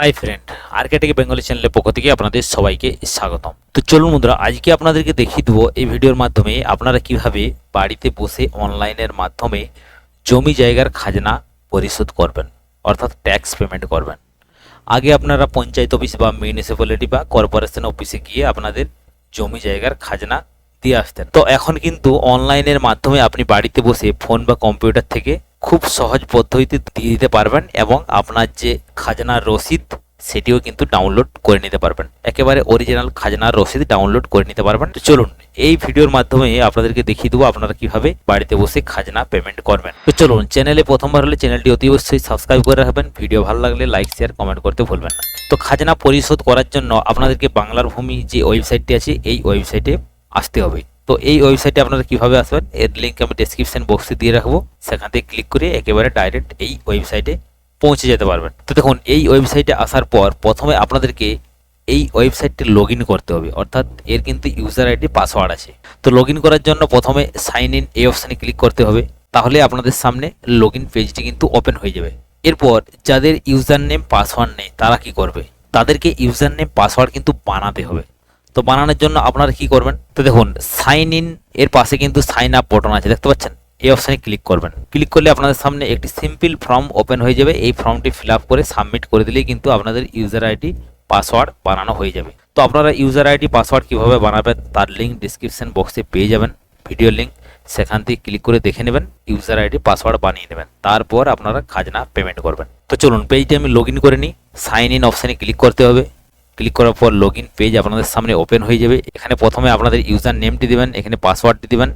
Hi friend আর্কেটেক Bengali চ্যানেলের পক্ষ থেকে আপনাদের সবাইকে স্বাগতম। তো চলুন বন্ধুরা, আজকে আপনাদেরকে দেখিয়ে দেবো এই ভিডিওর মাধ্যমে আপনারা কীভাবে বাড়িতে বসে অনলাইনের মাধ্যমে জমি জায়গার খাজনা পরিশোধ করবেন, অর্থাৎ ট্যাক্স পেমেন্ট করবেন। আগে আপনারা পঞ্চায়েত অফিস বা মিউনিসিপ্যালিটি বা কর্পোরেশন অফিসে গিয়ে আপনাদের জমি জায়গার খাজনা দিয়ে আসতেন। তো এখন কিন্তু অনলাইনের মাধ্যমে আপনি বাড়িতে বসে ফোন বা কম্পিউটার থেকে খুব সহজ পদ্ধতিতে দিয়ে দিতে পারবেন এবং আপনার যে খাজনার রসিদ, সেটিও কিন্তু ডাউনলোড করে নিতে পারবেন। একেবারে অরিজিনাল খাজনার রসিদ ডাউনলোড করে নিতে পারবেন। তো চলুন, এই ভিডিওর মাধ্যমে আপনাদেরকে দেখিয়ে দেবো আপনারা কীভাবে বাড়িতে বসে খাজনা পেমেন্ট করবেন। তো চলুন চ্যানেলে প্রথমবার হলে চ্যানেলটি অতি অবশ্যই সাবস্ক্রাইব করে রাখবেন। ভিডিও ভালো লাগলে লাইক শেয়ার কমেন্ট করতে ভুলবেন না। তো খাজনা পরিশোধ করার জন্য আপনাদেরকে বাংলার ভূমি যে ওয়েবসাইটটি আছে, এই ওয়েবসাইটে আসতে হবে। তো এই ওয়েবসাইটে আপনারা কীভাবে আসবেন, এর লিঙ্ক আমি ডেসক্রিপশন বক্সে দিয়ে রাখব। সেখান থেকে ক্লিক করে একেবারে ডাইরেক্ট এই ওয়েবসাইটে পৌঁছে যেতে পারবেন। তো দেখুন, এই ওয়েবসাইটে আসার পর প্রথমে আপনাদেরকে এই ওয়েবসাইটটি লগ করতে হবে। অর্থাৎ এর কিন্তু ইউজার আইডি পাসওয়ার্ড আছে। তো লগ করার জন্য প্রথমে সাইন ইন এই অপশানে ক্লিক করতে হবে। তাহলে আপনাদের সামনে লগ পেজটি কিন্তু ওপেন হয়ে যাবে। এরপর যাদের ইউজার নেম পাসওয়ার্ড নেই, তারা কি করবে? তাদেরকে ইউজার নেম পাসওয়ার্ড কিন্তু বানাতে হবে। তো বানানোর জন্য আপনারা কি করবেন? তো দেখুন সাইন ইন এর পাশে কিন্তু সাইন আপ বটন আছে, দেখতে পাচ্ছেন? এই অপশানে ক্লিক করবেন। ক্লিক করলে আপনাদের সামনে একটি সিম্পল ফর্ম ওপেন হয়ে যাবে। এই ফর্মটি ফিল করে সাবমিট করে দিলেই কিন্তু আপনাদের ইউজার আইডি পাসওয়ার্ড বানানো হয়ে যাবে। তো আপনারা ইউজার আইডি পাসওয়ার্ড কীভাবে বানাবেন তার লিঙ্ক ডিসক্রিপশন বক্সে পেয়ে যাবেন। ভিডিও লিঙ্ক সেখান থেকে ক্লিক করে দেখে নেবেন ইউজার আইডি পাসওয়ার্ড বানিয়ে নেবেন। তারপর আপনারা খাজনা পেমেন্ট করবেন। তো চলুন পেজটি আমি লগ করে নিই। সাইন ইন অপশানে ক্লিক করতে হবে। ক্লিক করার পর লগ পেজ আপনাদের সামনে ওপেন হয়ে যাবে। এখানে প্রথমে আপনাদের ইউজার নেমটি দিবেন, এখানে পাসওয়ার্ডটি দিবেন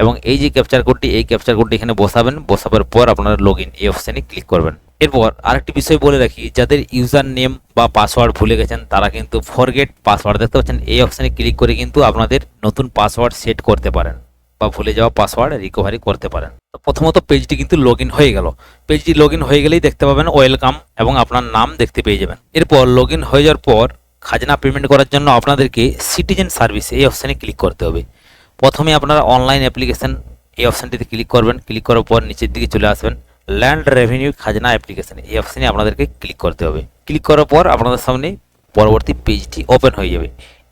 এবং এই যে ক্যাপচার কোডটি এই ক্যাপচার কোডটি এখানে বসাবেন, বসাবার পর আপনারা লগ এই অপশানে ক্লিক করবেন। এরপর আরেকটি বিষয় বলে রাখি, যাদের ইউজার নেম বা পাসওয়ার্ড ভুলে গেছেন, তারা কিন্তু ফরগেট পাসওয়ার্ড দেখতে পাচ্ছেন, এই অপশানে ক্লিক করে কিন্তু আপনাদের নতুন পাসওয়ার্ড সেট করতে পারেন বা ভুলে যাওয়া পাসওয়ার্ড রিকভারি করতে পারেন। প্রথমত পেজটি কিন্তু লগ হয়ে গেল। পেজটি লগ হয়ে গেলেই দেখতে পাবেন ওয়েলকাম এবং আপনার নাম দেখতে পেয়ে যাবেন। এরপর লগ হয়ে যাওয়ার পর খাজনা পেমেন্ট করার জন্য আপনাদেরকে সিটিজেন সার্ভিস এই অপশানে ক্লিক করতে হবে। প্রথমে আপনারা অনলাইন অ্যাপ্লিকেশন এই অপশানটিতে ক্লিক করবেন। ক্লিক করার পর নিচের দিকে চলে আসবেন। ল্যান্ড রেভিনিউ খাজনা অ্যাপ্লিকেশান এই অপশানে আপনাদেরকে ক্লিক করতে হবে। ক্লিক করার পর আপনাদের সামনে পরবর্তী পেজটি ওপেন হয়ে যাবে।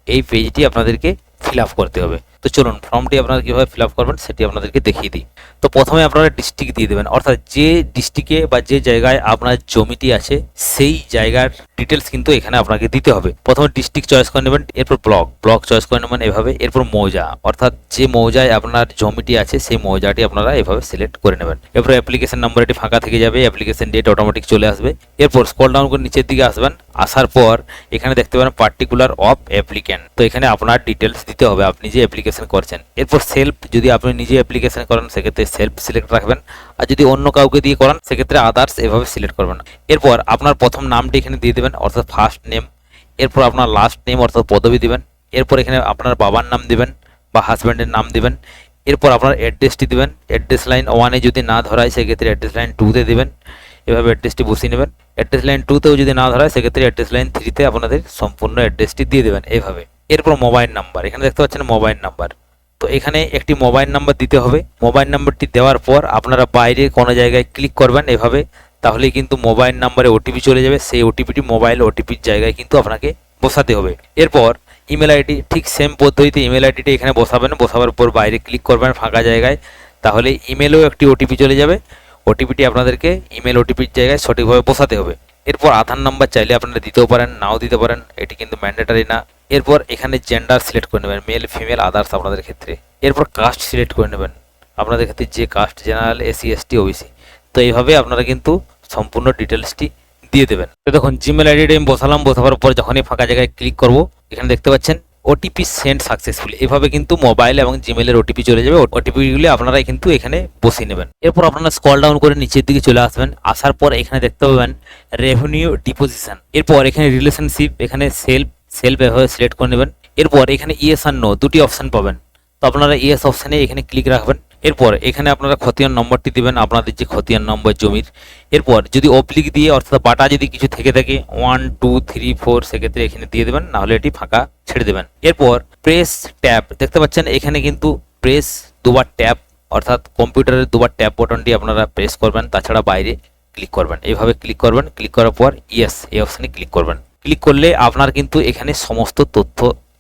এই পেজটি আপনাদেরকে ফিল আপ করতে হবে। তো চলুন ফর্মটি আপনারা কীভাবে ফিল আপ করবেন সেটি আপনাদেরকে দেখিয়ে দিই। তো প্রথমে আপনারা ডিস্ট্রিক্ট দিয়ে দেবেন। অর্থাৎ যে ডিস্ট্রিক্টে বা যে জায়গায় আপনার জমিটি আছে, সেই জায়গার ডিটেলস কিন্তু এখানে আপনাকে দিতে হবে। প্রথমে ডিস্ট্রিক্ট চয়েস করে নেবেন, এরপর ব্লক ব্লক চয়েস করে নেবেন এভাবে, এরপর মৌজা। অর্থাৎ যে মৌজায় আপনার জমিটি আছে, সেই মৌজাটি আপনারা এভাবে সিলেক্ট করে নেবেন। এরপর অ্যাপ্লিকেশন নাম্বার এটি ফাঁকা থেকে যাবে অ্যাপ্লিকেশন ডেট অটোমেটিক চলে আসবে। এরপর স্কল ডাউন করে নিচের দিকে আসবেন, আসার পর এখানে দেখতে পারেন পার্টিকুলার অফ অ্যাপ্লিক্যান্ট তো এখানে আপনার ডিটেলস দিতে হবে। আপনি যে অ্যাপ্লিকেশন করছেন। এরপর সেলফ যদি আপনি নিজে অ্যাপ্লিকেশান করেন, সেক্ষেত্রে সেলফ সিলেক্ট রাখবেন। আর যদি অন্য কাউকে দিয়ে করান, সেক্ষেত্রে আদার্স এভাবে সিলেক্ট করবেন এরপর আপনার প্রথম নামটি এখানে দিয়ে দেবেন, অর্থাৎ ফার্স্ট নেম এরপর আপনার লাস্ট নেম অর্থাৎ পদবি দিবেন। এরপর এখানে আপনার বাবার নাম দিবেন বা হাজব্যান্ডের নাম দিবেন। এরপর আপনার অ্যাড্রেসটি দিবেন। অ্যাড্রেস লাইন ওয়ানে যদি না ধরায়, সেক্ষেত্রে অ্যাড্রেস লাইন টুতে দিবেন। এভাবে অ্যাড্রেসটি বসিয়ে নেবেন। অ্যাড্রেস লাইন টুতেও যদি না ধরায়, সেক্ষেত্রে অ্যাড্রেস লাইন থ্রিতে আপনাদের সম্পূর্ণ অ্যাড্রেসটি দিয়ে দেবেন। এইভাবে এরপর মোবাইল নাম্বার এখানে দেখতে পাচ্ছেন মোবাইল নাম্বার তো এখানে একটি মোবাইল নাম্বার দিতে হবে। মোবাইল নাম্বারটি দেওয়ার পর আপনারা বাইরে কোনো জায়গায় ক্লিক করবেন এভাবে, তাহলেই কিন্তু মোবাইল নাম্বারে ওটিপি চলে যাবে। সেই ওটিপিটি মোবাইল ওটিপির জায়গায় কিন্তু আপনাকে বসাতে হবে। এরপর ইমেল আইডি ঠিক সেম পদ্ধতিতে ইমেল আইডিটি এখানে বসাবেন। বসাবার পর বাইরে ক্লিক করবেন ফাঁকা জায়গায়। তাহলে ইমেলেও একটি ওটিপি চলে যাবে। ওটিপিটি আপনাদেরকে ইমেল ওটিপির জায়গায় সঠিকভাবে বসাতে হবে। এরপর আধার নাম্বার চাইলে আপনারা দিতেও পারেন, নাও দিতে পারেন। এটি কিন্তু ম্যান্ডেটারি না। এরপর এখানে জেন্ডার সিলেক্ট করে নেবেন মেল ফিমেল আদার্স আপনাদের ক্ষেত্রে। এরপর কাস্ট সিলেক্ট করে নেবেন। আপনাদের ক্ষেত্রে যে caste general SC ST OBC তো এইভাবে আপনারা কিন্তু সম্পূর্ণ ডিটেলসটি দিয়ে দেবেন। তো দেখুন জিমেল আইডিটা আমি বসালাম, বসাবার পর যখনই ফাঁকা জায়গায় ক্লিক করব, এখানে দেখতে পাচ্ছেন ওটিপি সেন্ড সাকসেসফুল এভাবে কিন্তু মোবাইল এবং জিমেলের ওটিপি চলে যাবে। ওটিপিগুলি আপনারা কিন্তু এখানে বসিয়ে নেবেন। এরপর আপনারা স্কল ডাউন করে নিচের দিকে চলে আসবেন। আসার পর এখানে দেখতে পাবেন রেভিনিউ ডিপোজিশন এরপর এখানে রিলেশনশিপ এখানে সেলফ সেলফ এভাবে সিলেক্ট করে নেবেন। এরপর এখানে ইয়েস আর নো দুটি অপশান পাবেন। তো আপনারা ইয়েস অপশানে এখানে ক্লিক রাখবেন। এরপর এখানে আপনারা খতিয়ান নম্বরটি দিবেন আপনাদের যে খতিয়ান নম্বর জমির। এরপর যদি অপ্লিক দিয়ে অর্থাৎ বাটা যদি কিছু থেকে থাকে ওয়ান টু থ্রি ফোর সেক্ষেত্রে এখানে দিয়ে দেবেন, নাহলে এটি ফাঁকা ছেড়ে দেবেন। এরপর প্রেস ট্যাব দেখতে পাচ্ছেন এখানে কিন্তু প্রেস দুবার ট্যাব অর্থাৎ কম্পিউটারের দুবার ট্যাব বটনটি আপনারা প্রেস করবেন, তাছাড়া বাইরে ক্লিক করবেন। এইভাবে ক্লিক করবেন ক্লিক করার পর ইয়েস এই অপশানে ক্লিক করবেন। ক্লিক করলে আপনার কিন্তু এখানে সমস্ত তথ্য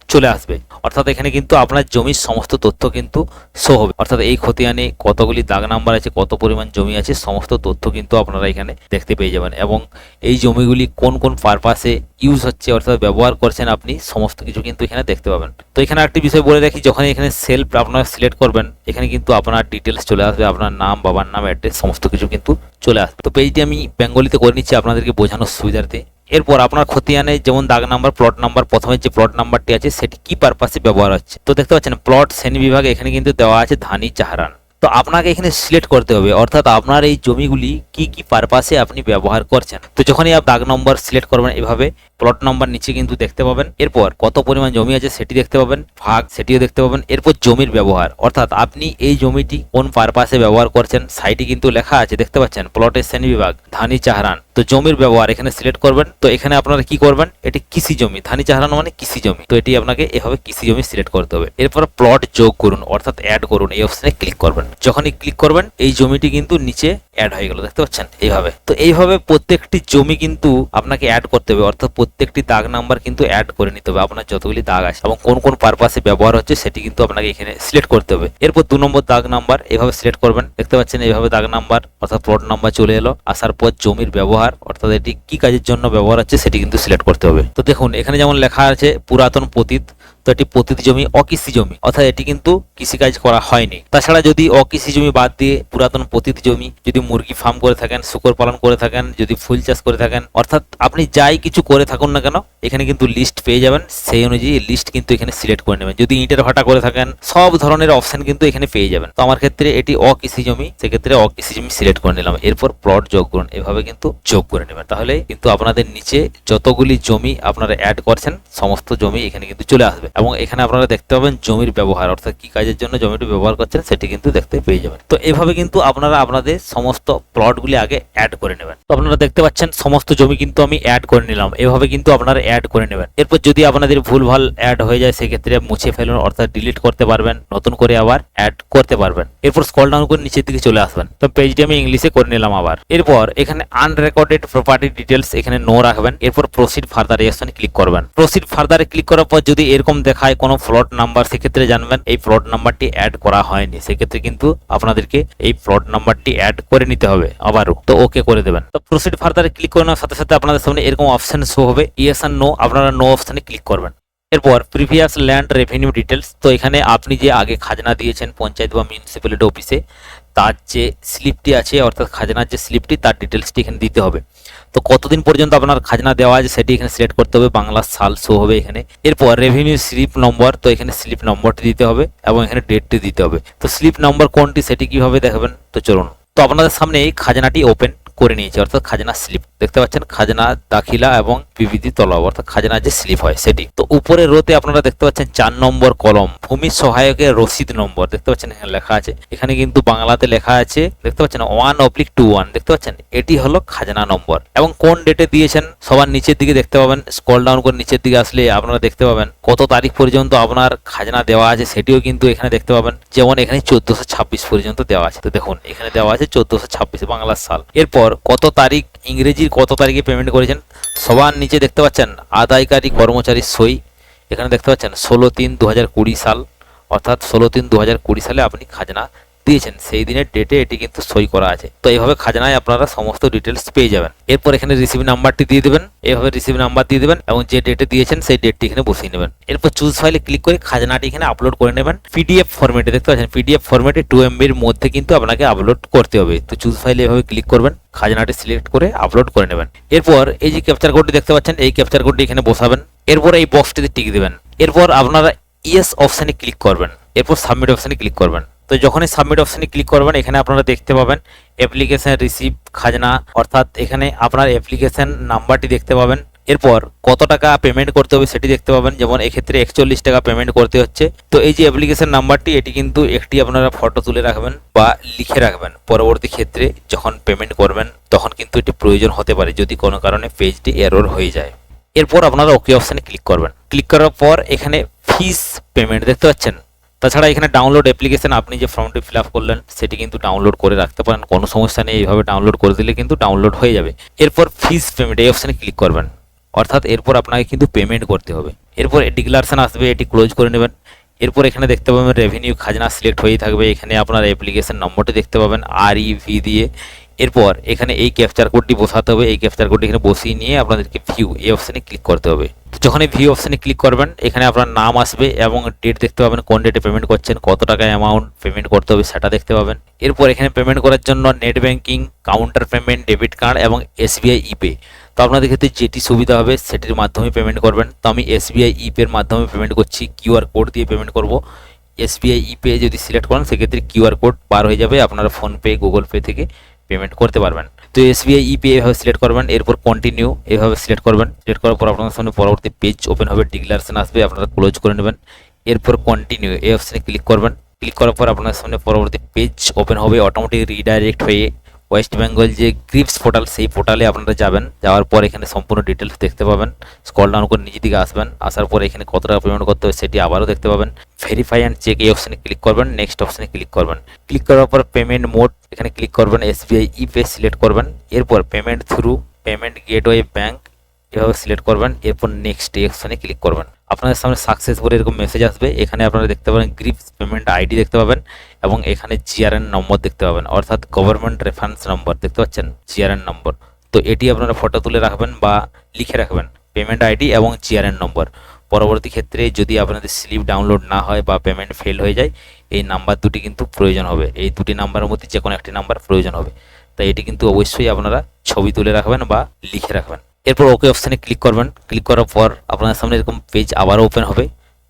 চলে আসবে। অর্থাৎ এখানে কিন্তু আপনার জমির সমস্ত তথ্য কিন্তু শো হবে। অর্থাৎ এই খতিয়ানে কতগুলি দাগ নাম্বার আছে, কত পরিমাণ জমি আছে, সমস্ত তথ্য কিন্তু আপনারা এখানে দেখতে পেয়ে যাবেন। এবং এই জমিগুলি কোন কোন পারপাসে ইউজ হচ্ছে, অর্থাৎ ব্যবহার করছেন আপনি, সমস্ত কিছু কিন্তু এখানে দেখতে পাবেন। তো এখানে একটি বিষয় বলে রাখি, যখন এখানে সেলফ আপনারা সিলেক্ট করবেন, এখানে কিন্তু আপনার ডিটেলস চলে আসবে, আপনার নাম, বাবার নাম অ্যাড্রেস সমস্ত কিছু কিন্তু চলে আসবে। তো পেজটি আমি বেঙ্গলিতে করে নিচ্ছি, আপনাদেরকে বোঝানোর সুবিধার্থে। এরপর আপনার খতিয়ানে যেমন দাগ নাম্বার প্লট নাম্বার, প্রথমে যে প্লট নাম্বারটি আছে সেটি কি পারপাসে ব্যবহার হচ্ছে? তো দেখতে পাচ্ছেন প্লট শ্রেণি বিভাগে এখানে কিন্তু দেওয়া আছে ধানি, চাহারান। তো আপনাকে এখানে সিলেক্ট করতে হবে, অর্থাৎ আপনার এই জমিগুলি কি কি পারপাসে আপনি ব্যবহার করছেন? তো যখনই আপনি দাগ নম্বর সিলেক্ট করবেন এভাবে প্লট নাম্বার নিচে কিন্তু দেখতে পাবেন। এরপর কত পরিমাণ জমি আছে সেটি দেখতে পাবেন, ভাগ সেটিও দেখতে পাবেন। এরপর জমির ব্যবহার, অর্থাৎ আপনি এই জমিটি কোন পারপাসে ব্যবহার করছেন সাইটে কিন্তু লেখা আছে, দেখতে পাচ্ছেন প্লটের শ্রেণি বিভাগ, ধানি, চাহারান। তো জমির ব্যবহার, এখানে সিলেক্ট করবেন। তো এখানে আপনারা কি করবেন? এটি কৃষি জমি। ধানি চাহারানো মানে কৃষি জমি। তো এটি আপনাকে এভাবে কৃষি জমি সিলেক্ট করতে হবে। এরপর প্লট যোগ করুন, অর্থাৎ অ্যাড করুন, এই অপশনে ক্লিক করবেন। যখনই ক্লিক করবেন, এই জমিটি কিন্তু নিচে অ্যাড হয়ে গেল, দেখতে পাচ্ছেন? এইভাবে। তো এইভাবে প্রত্যেকটি জমি কিন্তু আপনাকে অ্যাড করতে হবে, অর্থাৎ প্রত্যেকটি দাগ নাম্বার কিন্তু অ্যাড করে নিতে হবে আপনার যতগুলি দাগ আছে এবং কোন কোন পারপাসে ব্যবহার হচ্ছে সেটি কিন্তু আপনাকে এখানে সিলেক্ট করতে হবে। এরপর দু নম্বর দাগ নাম্বার এভাবে সিলেক্ট করবেন, দেখতে পাচ্ছেন এইভাবে দাগ নাম্বার অর্থাৎ প্লট নাম্বার চলে এলো, আসার পর জমির ব্যবহার, অর্থাৎ এটি কি কাজের জন্য ব্যবহার হচ্ছে সেটি কিন্তু সিলেক্ট করতে হবে। তো দেখুন, এখানে যেমন লেখা আছে, পুরাতন পতিত তো এটি পতিত জমি অকৃষি জমি, অর্থাৎ এটি কিন্তু কৃষিকাজ করা হয়নি। তাছাড়া যদি অকৃষি জমি বাদ দিয়ে পুরাতন পতিত জমি যদি মুরগি ফার্ম করে থাকেন, শুকর পালন করে থাকেন, যদি ফুল চাষ করে থাকেন, অর্থাৎ আপনি যাই কিছু করে থাকুন না কেন, এখানে কিন্তু লিস্ট পেয়ে যাবেন। সেই অনুযায়ী লিস্ট কিন্তু এখানে সিলেক্ট করে নেবেন। যদি ইটের ভাটা করে থাকেন, সব ধরনের অপশন কিন্তু এখানে পেয়ে যাবেন। তো আমার ক্ষেত্রে এটি অকৃষি জমি, সেক্ষেত্রে অকৃষি জমি সিলেক্ট করে নিলাম। এরপর প্লট যোগ করুন। এভাবে কিন্তু যোগ করে নেবেন। তাহলে কিন্তু আপনাদের নিচে যতগুলি জমি আপনারা অ্যাড করছেন, সমস্ত জমি এখানে কিন্তু চলে আসবে। এবং এখানে আপনারা দেখতে পাবেন জমির ব্যবহার, অর্থাৎ কি কাজের জন্য জমিটি ব্যবহার করছেন সেটি কিন্তু দেখতে পেয়ে যাবেন। তো এভাবে কিন্তু আপনারা আপনাদের সমস্ত প্লটগুলি আগে অ্যাড করে নেবেন। তো আপনারা দেখতে পাচ্ছেন সমস্ত জমি কিন্তু আমি অ্যাড করে নিলাম। এভাবে কিন্তু আপনারা অ্যাড করে নেবেন। এরপর যদি আপনাদের ভুলভাল অ্যাড হয়ে যায়, সেক্ষেত্রে মুছে ফেলুন, অর্থাৎ ডিলিট করতে পারবেন, নতুন করে আবার অ্যাড করতে পারবেন। এরপর স্কল ডাউন করে নিচের দিকে চলে আসবেন। তো পেজটি আমি ইংলিশে করে নিলাম আবার। এরপর এখানে আনরেকর্ডেড প্রপার্টি ডিটেলস এখানে নো রাখবেন। এরপর প্রসিড ফার্দার এই ক্লিক করবেন। প্রসিড ফার্দারে ক্লিক করার পর যদি এরকম দেখায় কোনো ফ্লট নাম্বার সেক্ষেত্রে জানবেন এই ফ্লট নাম্বারটি অ্যাড করা হয়নি। সেক্ষেত্রে কিন্তু আপনাদেরকে এই ফ্লট নাম্বারটি অ্যাড করে নিতে হবে আবারও। তো ওকে করে দেবেন। তো প্রসিড ফার্দারে ক্লিক করে নেওয়ার সাথে সাথে আপনাদের সামনে এরকম অপশন শো হবে। ইয়েস আর নো আপনারা নো অপশানে ক্লিক করবেন। এরপর প্রিভিয়াস ল্যান্ড রেভিনিউ ডিটেলস তো এখানে আপনি যে আগে খাজনা দিয়েছেন পঞ্চায়েত বা মিউনিসিপ্যালিটি অফিসে তার যে স্লিপটি আছে, অর্থাৎ খাজনার যে স্লিপটি তার ডিটেলসটি এখানে দিতে হবে। তো কতদিন পর্যন্ত আপনার খাজনা দেওয়া আছে, সেটি এখানে সিলেক্ট করতে হবে, বাংলা সাল শো হবে এখানে। এরপর রেভিনিউ স্লিপ নম্বর তো এখানে স্লিপ নম্বরটি দিতে হবে, এবং এখানে ডেটটি দিতে হবে। তো স্লিপ নম্বর কোনটি, সেটি কীভাবে দেখাবেন? তো চলুন। তো আপনাদের সামনে এই খাজনাটি ওপেন করে নিয়েছে, অর্থাৎ খাজনা স্লিপ দেখতে পাচ্ছেন খাজনা, দাখিলা এবং বিবিধি তলব, অর্থাৎ খাজনা যে স্লিপ হয়, সেটি। তো উপরের রোতে আপনারা দেখতে পাচ্ছেন চার নম্বর কলম, ভূমি সহায়কের রসিদ নম্বর, দেখতে পাচ্ছেন এখানে লেখা আছে। এখানে কিন্তু বাংলাতে লেখা আছে, দেখতে পাচ্ছেন ওয়ান অবলিক টু ওয়ান দেখতে পাচ্ছেন? এটি হলো খাজনা নম্বর। এবং কোন ডেটে দিয়েছেন? সবার নিচের দিকে দেখতে পাবেন স্কল ডাউন করে নিচের দিকে আসলে আপনারা দেখতে পাবেন, কত তারিখ পর্যন্ত আপনার খাজনা দেওয়া আছে সেটিও কিন্তু এখানে দেখতে পাবেন, যেমন এখানে চোদ্দশো ছাব্বিশ পর্যন্ত দেওয়া আছে। তো দেখুন, এখানে দেওয়া আছে চোদ্দশো ছাব্বিশ বাংলার সাল। এরপর কত তারিখ ইংরেজির কত তারিখে পেমেন্ট করেছেন? সবার নিচে দেখতে পাচ্ছেন আদায়কারী কর্মচারীর সই। এখানে দেখতে পাচ্ছেন, ষোলো তিন দু সাল। অর্থাৎ ষোলো তিন দু সালে আপনি খাজনা দিয়েছেন, সেই দিনের ডেটে এটি কিন্তু সই করা আছে। তো এইভাবে খাজনায় আপনারা সমস্ত ডিটেলস পেয়ে যাবেন। এরপর এখানে রিসিভ নাম্বারটি দিয়ে দেবেন। এইভাবে রিসিভ নাম্বার দিয়ে দেবেন এবং যে ডেটে দিয়েছেন, সেই ডেটটি এখানে বসিয়ে নেবেন। এরপর চুজ ফাইলে ক্লিক করে খাজনাটি এখানে আপলোড করে নেবেন। পিডিএফ ফরম্যাটে দেখতে পাচ্ছেন পিডিএফ ফরম্যাটে টু এমবির মধ্যে কিন্তু আপনাকে আপলোড করতে হবে। তো চুজ ফাইলে এভাবে ক্লিক করবেন, খাজনাটি সিলেক্ট করে আপলোড করে নেবেন। এরপর এই যে ক্যাপচার কোডটি দেখতে পাচ্ছেন, এই ক্যাপচার কোডটি এখানে বসাবেন। এরপর এই বক্সটিতে টিক দেবেন। এরপর আপনারা ইয়েস অপশানে ক্লিক করবেন। এরপর সাবমিট অপশানে ক্লিক করবেন। তো যখনই সাবমিট অপশানে ক্লিক করবেন, এখানে আপনারা দেখতে পাবেন অ্যাপ্লিকেশন রিসিভ খাজনা, অর্থাৎ এখানে আপনার অ্যাপ্লিকেশন নাম্বারটি দেখতে পাবেন। এরপর কত টাকা পেমেন্ট করতে হবে সেটি দেখতে পাবেন। যেমন এক্ষেত্রে একচল্লিশ টাকা পেমেন্ট করতে হচ্ছে। তো এই যে অ্যাপ্লিকেশন নাম্বারটি এটি কিন্তু একটি আপনারা ফটো তুলে রাখবেন বা লিখে রাখবেন। পরবর্তী ক্ষেত্রে যখন পেমেন্ট করবেন, তখন কিন্তু এটি প্রয়োজন হতে পারে, যদি কোনো কারণে পেজটি এরর হয়ে যায়। এরপর আপনারা ওকে অপশানে ক্লিক করবেন। ক্লিক করার পর এখানে ফিস পেমেন্ট দেখতে পাচ্ছেন। তাছাড়া এখানে ডাউনলোড অ্যাপ্লিকেশান আপনি যে ফর্মটি ফিল করলেন, সেটি কিন্তু ডাউনলোড করে রাখতে পারেন। কোনো সমস্যা নেই, এইভাবে ডাউনলোড করে দিলে কিন্তু ডাউনলোড হয়ে যাবে। এরপর ফিস পেমেন্ট এই অপশানে ক্লিক করবেন। অর্থাৎ এরপর আপনাকে কিন্তু পেমেন্ট করতে হবে। এরপর ডিক্লারেশন আসবে, এটি ক্লোজ করে নেবেন। এরপর এখানে দেখতে পাবেন রেভিনিউ খাজনা সিলেক্ট হয়েই থাকবে। এখানে আপনার অ্যাপ্লিকেশন নম্বরটি দেখতে পাবেন আর ই ভি দিয়ে। এরপর এখানে এই ক্যাপচার কোডটি বসাতে হবে। এই ক্যাপচার কোডটি এখানে বসিয়ে নিয়ে আপনাদেরকে ভিউ এই অপশানে ক্লিক করতে হবে। যখন এই ভিউ অপশানে ক্লিক করবেন, এখানে আপনার নাম আসবে এবং ডেট দেখতে পাবেন, কোন ডেটে পেমেন্ট করছেন, কত টাকা অ্যামাউন্ট পেমেন্ট করতে হবে, সেটা দেখতে পাবেন। এরপর এখানে পেমেন্ট করার জন্য net banking counter payment debit card এবং এসবিআই ইপে তো আপনাদের ক্ষেত্রে যেটি সুবিধা হবে, সেটির মাধ্যমে পেমেন্ট করবেন। তো আমি এসবিআই ইপের মাধ্যমে পেমেন্ট করছি কিউআর কোড দিয়ে পেমেন্ট করব। এসবিআই ইপে যদি সিলেক্ট করেন, সেক্ষেত্রে কিউআর কোড পার হয়ে যাবে আপনারা ফোনপে গুগল পে থেকে। পেমেন্ট করতে পারবেন। তো এসবিআই ইপিআই এভাবে সিলেক্ট করবেন, এরপর কন্টিনিউ এভাবে সিলেক্ট করবেন সিলেক্ট করার পর আপনার সামনে পরবর্তী পেজ ওপেন হবে ডিক্লারেশন আসবে, আপনারা ক্লোজ করে নেবেন। এরপর কন্টিনিউ এই অপশানে ক্লিক করবেন। ক্লিক করার পর আপনার সামনে পরবর্তী পেজ ওপেন হবে অটোমেটিক রিডাইরেক্ট হয়ে ওয়েস্ট বেঙ্গল যে গ্রিপস পোর্টাল সেই পোর্টালে আপনারা যাবেন, যাওয়ার পর এখানে সম্পূর্ণ ডিটেলস দেখতে পাবেন। স্কল ডাউন করে নিজের দিকে আসবেন, আসার পর এখানে কত টাকা পেমেন্ট করতে হবে সেটি আবারও দেখতে পাবেন। ভেরিফাই অ্যান্ড চেক এই অপশানে ক্লিক করবেন নেক্সট অপশানে ক্লিক করবেন। ক্লিক করার পর পেমেন্ট মোড এখানে ক্লিক করবেন এসবিআই ই পে সিলেক্ট করবেন। এরপর payment through payment gateway bank এভাবে সিলেক্ট করবেন, এরপর নেক্সট অপশানে ক্লিক করবেন। আপনাদের সামনে সাকসেস বলে এরকম মেসেজ আসবে, এখানে আপনারা দেখতে পাবেন গ্রিপস পেমেন্ট আইডি দেখতে পাবেন এবং এখানে জিআরএন নম্বর দেখতে পাবেন, অর্থাৎ গভর্নমেন্ট রেফারেন্স নম্বর দেখতে পাচ্ছেন জিআরএন নম্বর তো এটি আপনারা ফটো তুলে রাখবেন বা লিখে রাখবেন পেমেন্ট আইডি এবং জিআরএন নম্বর পরবর্তী ক্ষেত্রে যদি আপনাদের স্লিপ ডাউনলোড না হয় বা পেমেন্ট ফেল হয়ে যায়, এই নাম্বার দুটি কিন্তু প্রয়োজন হবে, এই দুটি নাম্বারের মধ্যে যে কোনো একটি নাম্বার প্রয়োজন হবে। তাই এটি কিন্তু অবশ্যই আপনারা ছবি তুলে রাখবেন বা লিখে রাখবেন। এরপর ওকে অপশানে ক্লিক করবেন। ক্লিক করার পর আপনার সামনে এরকম পেজ আবারও ওপেন হবে।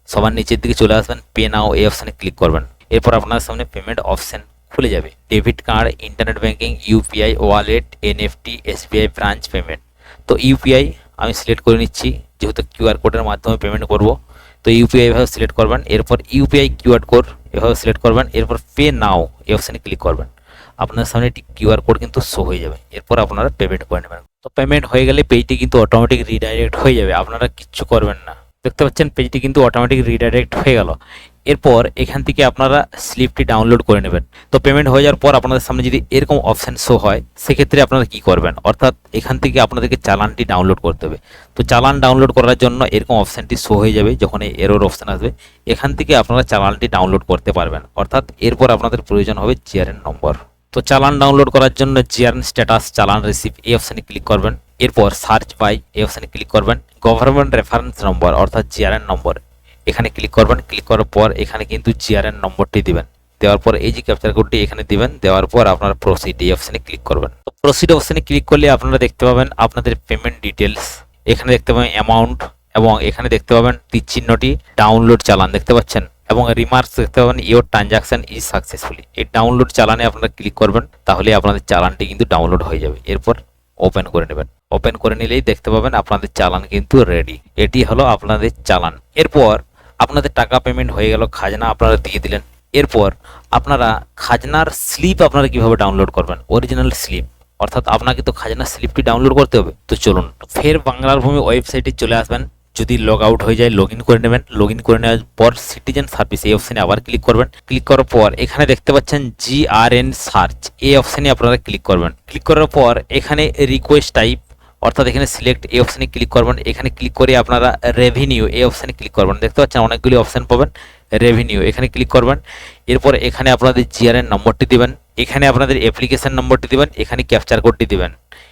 সবার নিচের দিকে চলে আসবেন পে নাও এই অপশানে ক্লিক করবেন। এরপর আপনার সামনে পেমেন্ট অপশান খুলে যাবে। Debit card internet banking UPI wallet NFT SBI branch payment তো ইউপিআই আমি সিলেক্ট করে নিচ্ছি, যেহেতু কিউআর কোডের মাধ্যমে পেমেন্ট করব। তো ইউপিআই এভাবে সিলেক্ট করবেন। এরপর ইউপিআই কিউআর কোড এভাবে সিলেক্ট করবেন। এরপর পে নাও এই অপশানে ক্লিক করবেন। আপনার সামনে একটি কিউআর কোড কিন্তু শো হয়ে যাবে। এরপর আপনারা পেমেন্ট করে নেবেন। তো পেমেন্ট হয়ে গেলে পেজটি কিন্তু অটোমেটিক রিডাইরেক্ট হয়ে যাবে। আপনারা কিচ্ছু করবেন না। দেখতে পাচ্ছেন পেজটি কিন্তু অটোমেটিক রিডাইরেক্ট হয়ে গেল। এরপর এখান থেকে আপনারা স্লিপটি ডাউনলোড করে নেবেন। তো পেমেন্ট হয়ে যাওয়ার পর আপনাদের সামনে যদি এরকম অপশান শো হয়, সেক্ষেত্রে আপনারা কি করবেন? অর্থাৎ এখান থেকে আপনাদেরকে চালানটি ডাউনলোড করতে হবে। তো চালান ডাউনলোড করার জন্য এরকম অপশানটি শো হয়ে যাবে, যখন এই এরোর অপশান আসবে। এখান থেকে আপনারা চালানটি ডাউনলোড করতে পারবেন। অর্থাৎ এরপর আপনাদের প্রয়োজন হবে চেয়ারের নম্বর তো চালান ডাউনলোড করার জন্য জিআরএন স্ট্যাটাস চালান রিসিভ এই অপশানে ক্লিক করবেন। এরপর সার্চ বাই এই অপশানে ক্লিক করবেন। গভর্নমেন্ট রেফারেন্স নম্বর অর্থাৎ জিআরএন নম্বর এখানে ক্লিক করবেন। ক্লিক করার পর এখানে কিন্তু জিআরএন নম্বরটি দিবেন। দেওয়ার পর এই যে ক্যাপচার কোডটি এখানে দিবেন। দেওয়ার পর আপনার প্রসিড এই অপশানে ক্লিক করবেন। প্রসিড অপশানে ক্লিক করলে আপনারা দেখতে পাবেন আপনাদের পেমেন্ট ডিটেলস এখানে দেখতে পাবেন অ্যামাউন্ট এবং এখানে দেখতে পাবেন তীর চিহ্নটি ডাউনলোড চালান। দেখতে পাচ্ছেন? এবং রিমার্কস দেখতে পাবেন ইওর ট্রানজাকশন ইজ সাকসেসফুলি এই ডাউনলোড চালানে আপনারা ক্লিক করবেন, তাহলে আপনাদের চালানটি কিন্তু ডাউনলোড হয়ে যাবে। এরপর ওপেন করে নেবেন। ওপেন করে নিলেই দেখতে পাবেন আপনাদের চালান কিন্তু রেডি এটি হলো আপনাদের চালান। এরপর আপনাদের টাকা পেমেন্ট হয়ে গেল, খাজনা আপনারা দিয়ে দিলেন। এরপর আপনারা খাজনার স্লিপ আপনারা কীভাবে ডাউনলোড করবেন? অরিজিনাল স্লিপ অর্থাৎ আপনাকে তো খাজনার স্লিপটি ডাউনলোড করতে হবে। তো চলুন, ফের বাংলার ভূমি ওয়েবসাইটে চলে আসবেন। যদি লগ আউট হয়ে যায় লগ ইন করে নেবেন। লগ ইন করে নেওয়ার পর সিটিজেন সার্ভিস এই অপশানে আবার ক্লিক করবেন। ক্লিক করার পর এখানে দেখতে পাচ্ছেন জি আর এন সার্চ এই অপশানে আপনারা ক্লিক করবেন। ক্লিক করার পর এখানে রিকোয়েস্ট টাইপ অর্থাৎ এখানে সিলেক্ট এই অপশানে ক্লিক করবেন। এখানে ক্লিক করে আপনারা রেভিনিউ এই অপশানে ক্লিক করবেন। দেখতে পাচ্ছেন অনেকগুলি অপশান পাবেন। রেভিনিউ এখানে ক্লিক করবেন। এরপর এখানে আপনাদের জিআরএন নম্বরটি দিবেন। এখানে আপনাদের অ্যাপ্লিকেশন নম্বরটি দিবেন। এখানে ক্যাপচার কোডটি দিবেন।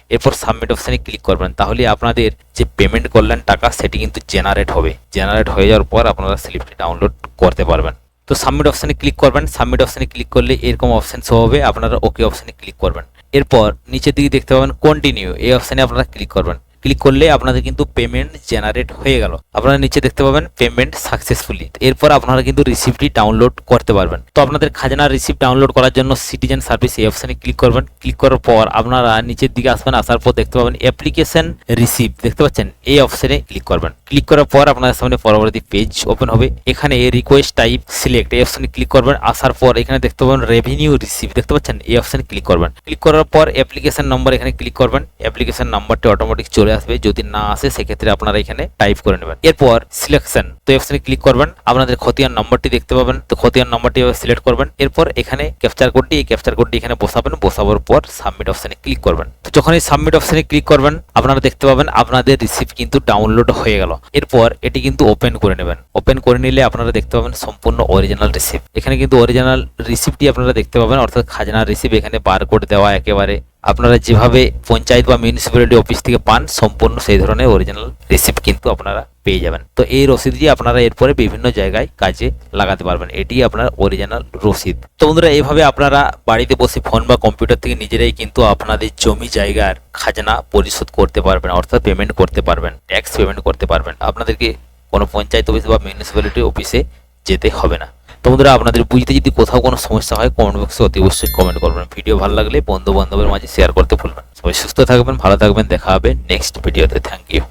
এরপর সাবমিট অপশানে ক্লিক করবেন। তাহলে আপনাদের যে পেমেন্ট করলেন টাকা, সেটি কিন্তু জেনারেট হবে। জেনারেট হয়ে যাওয়ার পর আপনারা স্লিপটি ডাউনলোড করতে পারবেন। তো সাবমিট অপশানে ক্লিক করবেন। সাবমিট অপশানে ক্লিক করলে এরকম অপশান শো হবে। আপনারা ওকে অপশানে ক্লিক করবেন। এরপর নিচের দিকে দেখতে পাবেন কন্টিনিউ এই অপশানে আপনারা ক্লিক করবেন। ক্লিক করলে আপনাদের কিন্তু পেমেন্ট জেনারেট হয়ে গেল। আপনারা নিচে দেখতে পাবেন পেমেন্ট সাকসেসফুলি এরপর আপনারা কিন্তু রিসিপ্টটি ডাউনলোড করতে পারবেন। তো আপনাদের খাজনা রিসিপ্ট ডাউনলোড করার জন্য সিটিজেন সার্ভিস এই অপশানে ক্লিক করবেন। ক্লিক করার পর আপনারা নিচের দিকে আসবেন, আসার পর দেখতে পাবেন অ্যাপ্লিকেশন রিসিপ্ট দেখতে পাচ্ছেন? এই অপশানে ক্লিক করবেন। ক্লিক করার পর আপনাদের সামনে পরবর্তী পেজ ওপেন হবে। এখানে রিকোয়েস্ট টাইপ সিলেক্ট এই অপশানে ক্লিক করবেন। আসার পর এখানে দেখতে পাবেন রেভিনিউ রিসিপ্ট দেখতে পাচ্ছেন? এই অপশানে ক্লিক করবেন। ক্লিক করার পর অ্যাপ্লিকেশন নম্বর এখানে ক্লিক করবেন। অ্যাপ্লিকেশন নাম্বারটি অটোমেটিক চলে আসবে। যদি না আসে, সেক্ষেত্রে আপনারা এখানে টাইপ করে নেবেন। এরপর সিলেকশন তো অপশনে ক্লিক করবেন। আপনাদের খতিয়ান নম্বরটি দেখতে পাবেন। তো খতিয়ান নম্বরটি সিলেক্ট করবেন। এরপর এখানে ক্যাপচার কোডটি এই ক্যাপচার কোডটি এখানে বসাবেন। বসাবার পর সাবমিট অপশনে ক্লিক করবেন। তো যখন এই সাবমিট অপশনে ক্লিক করবেন, আপনারা দেখতে পাবেন আপনাদের রিসিপ্ট কিন্তু ডাউনলোড হয়ে গেল। এরপর এটি কিন্তু ওপেন করে নেবেন। ওপেন করে নিলে আপনারা দেখতে পাবেন সম্পূর্ণ অরিজিনাল রিসিপ্ট এখানে কিন্তু অরিজিনাল রিসিপ্টটি আপনারা দেখতে পাবেন। অর্থাৎ খাজনা রিসিপ্ট এখানে বারকোড দেওয়া একেবারে। আপনারা যেভাবে পঞ্চায়েত বা মিউনিসিপ্যালিটি অফিস থেকে পান, সম্পূর্ণ সেই ধরনের অরিজিনাল রিসিপ্ট কিন্তু আপনারা পেয়ে যাবেন। তো এই রসিদটি আপনারা এরপরে বিভিন্ন জায়গায় কাজে লাগাতে পারবেন। এটি আপনার অরিজিনাল রসিদ। তো বন্ধুরা এইভাবে আপনারা বাড়িতে বসে ফোন বা কম্পিউটার থেকে নিজেরাই কিন্তু আপনাদের জমি জায়গার খাজনা পরিশোধ করতে পারবেন, অর্থাৎ পেমেন্ট করতে পারবেন ট্যাক্স পেমেন্ট করতে পারবেন। আপনাদেরকে কোনো পঞ্চায়েত অফিস বা মিউনিসিপ্যালিটি অফিসে যেতে হবে না। তো বন্ধুরা, আপনাদের বুঝতে যদি কোথাও কোনো সমস্যা হয় কমেন্ট বক্সে অতি অবশ্যই কমেন্ট করবেন। ভিডিও ভালো লাগলে বন্ধু বান্ধবের মাঝে শেয়ার করতে ভুলবেন। সবাই সুস্থ থাকবেন, ভালো থাকবেন, দেখা হবে নেক্সট ভিডিওতে থ্যাংক ইউ